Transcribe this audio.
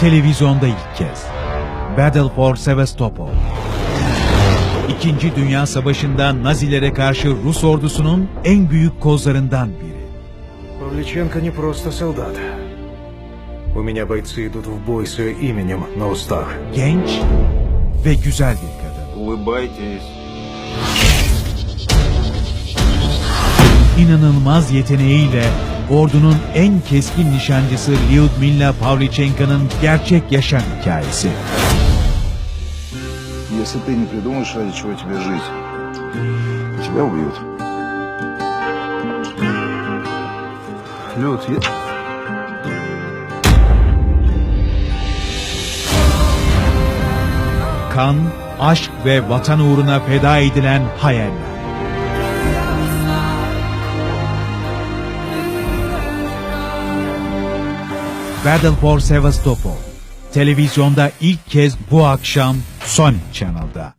televizyonda ilk kez. Battle for Sevastopol. İkinci Dünya Savaşı'nda Nazilere karşı Rus ordusunun en büyük kozlarından biri. Павличенко не просто солдат. У меня бойцы идут в бой с ее именем на устах. Genç ve güzel bir kadın. Улыбайтесь. İnanılmaz yeteneğiyle ordunun en keskin nişancısı Lyudmila Pavlichenka'nın gerçek yaşam hikayesi. Если ты не придумаешь, ради чего тебе жить, тебя убьют. Люд, я... Kan, aşk ve vatan uğruna feda edilen hayaller. Battle for Sevastopol. Televizyonda ilk kez bu akşam Sonic Channel'da.